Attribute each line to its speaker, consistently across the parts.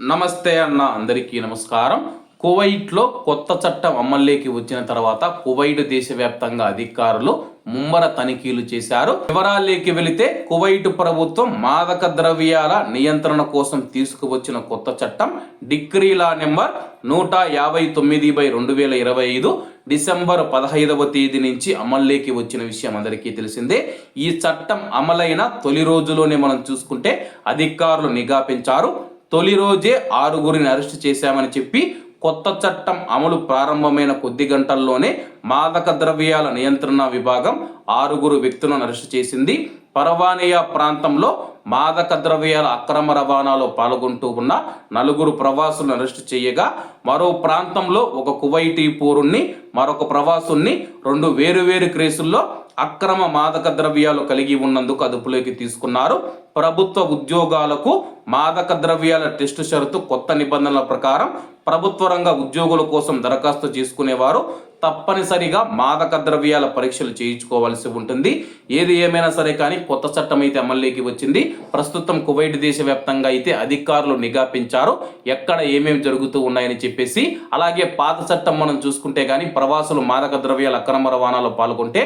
Speaker 1: నమస్తే అన్న అందరికీ నమస్కారం. కువైట్లో కొత్త చట్టం అమల్లోకి వచ్చిన తర్వాత కువైట్ దేశవ్యాప్తంగా అధికారులు ముమ్మర తనిఖీలు చేశారు. వివరాల్లోకి వెళితే కువైట్ ప్రభుత్వం మాదక ద్రవ్యాల నియంత్రణ కోసం తీసుకువచ్చిన కొత్త చట్టం డిక్రీలా నెంబర్ నూట యాభై తొమ్మిది బై రెండు వేల ఇరవై ఐదు డిసెంబర్ పదహైదవ తేదీ నుంచి అమల్లోకి వచ్చిన విషయం అందరికీ తెలిసిందే. ఈ చట్టం అమలైన తొలి రోజులోనే మనం చూసుకుంటే అధికారులు నిఘా పెంచారు. తొలి రోజే ఆరుగురిని అరెస్ట్ చేశామని చెప్పి కొత్త చట్టం అమలు ప్రారంభమైన కొద్ది గంటల్లోనే మాదక ద్రవ్యాల నియంత్రణ విభాగం ఆరుగురు వ్యక్తులను అరెస్ట్ చేసింది. పరవానియా ప్రాంతంలో మాదక ద్రవ్యాల అక్రమ రవాణాలో పాల్గొంటూ ఉన్న నలుగురు ప్రవాసులను అరెస్ట్ చేయగా మరో ప్రాంతంలో ఒక కువైటీ పౌరుణ్ణి మరొక ప్రవాసుల్ని రెండు వేరువేరు కేసుల్లో అక్రమ మాదక ద్రవ్యాలు కలిగి ఉన్నందుకు అదుపులోకి తీసుకున్నారు. ప్రభుత్వ ఉద్యోగాలకు మాదక ద్రవ్యాల టెస్టు షరతు కొత్త నిబంధనల ప్రకారం ప్రభుత్వ రంగ ఉద్యోగుల కోసం దరఖాస్తు చేసుకునేవారు. తప్పనిసరిగా మాదక ద్రవ్యాల పరీక్షలు చేయించుకోవాల్సి ఉంటుంది. ఏది ఏమైనా సరే కానీ కొత్త చట్టం అయితే అమల్లోకి వచ్చింది. ప్రస్తుతం కువైట్ దేశవ్యాప్తంగా అయితే అధికారులు నిఘా పెంచారు. ఎక్కడ ఏమేమి జరుగుతూ ఉన్నాయని చెప్పేసి అలాగే పాత చట్టం మనం చూసుకుంటే కానీ ప్రవాసులు మాదక ద్రవ్యాల అక్రమ రవాణాలో పాల్గొంటే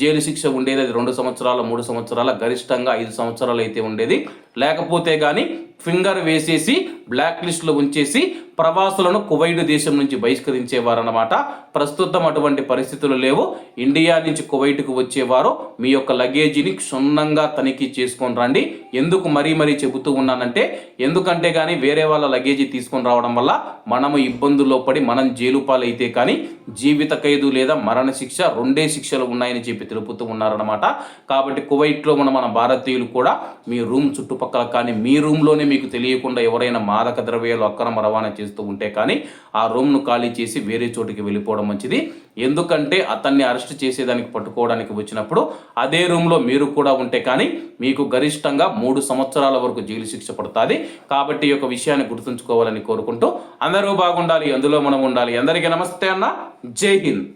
Speaker 1: జైలు శిక్ష ఉండేది అది రెండు సంవత్సరాల మూడు సంవత్సరాల గరిష్టంగా ఐదు సంవత్సరాలు అయితే ఉండేది. లేకపోతే కానీ ఫింగర్ వేసేసి బ్లాక్ లిస్ట్లో ఉంచేసి ప్రవాసులను కువైట్ దేశం నుంచి బహిష్కరించేవారన్నమాట. ప్రస్తుతం అటువంటి పరిస్థితులు లేవు. ఇండియా నుంచి కువైట్కు వచ్చేవారు. మీ యొక్క లగేజీని క్షుణ్ణంగా తనిఖీ చేసుకొని రండి. ఎందుకు మరీ మరీ చెబుతూ ఉన్నానంటే ఎందుకంటే కానీ వేరే వాళ్ళ లగేజీ తీసుకొని రావడం వల్ల మనము ఇబ్బందుల్లో పడి మనం జైలుపాలైతే కానీ జీవిత ఖైదు లేదా మరణ శిక్ష రెండే శిక్షలు ఉన్నాయని చెప్పి తెలుపుతూ ఉన్నారన్నమాట. కాబట్టి కువైట్లో ఉన్న మన భారతీయులు కూడా మీ రూమ్ చుట్టుపక్కల కానీ మీ రూమ్లోనే మీకు తెలియకుండా ఎవరైనా మాదక ద్రవ్యాలు అక్రమ రవాణా చేస్తూ ఉంటే కానీ ఆ రూమ్ను ఖాళీ చేసి వేరే చోటికి వెళ్ళిపోవడం మంచిది. ఎందుకంటే అతన్ని అరెస్ట్ చేసేదానికి పట్టుకోవడానికి వచ్చినప్పుడు అదే రూమ్లో మీరు కూడా ఉంటే కానీ మీకు గరిష్టంగా మూడు సంవత్సరాల వరకు జైలు శిక్ష పడుతుంది. కాబట్టి ఈ యొక్క విషయాన్ని గుర్తుంచుకోవాలని కోరుకుంటూ అందరూ బాగుండాలి అందులో మనం ఉండాలి. అందరికీ నమస్తే అన్న. జై హింద్.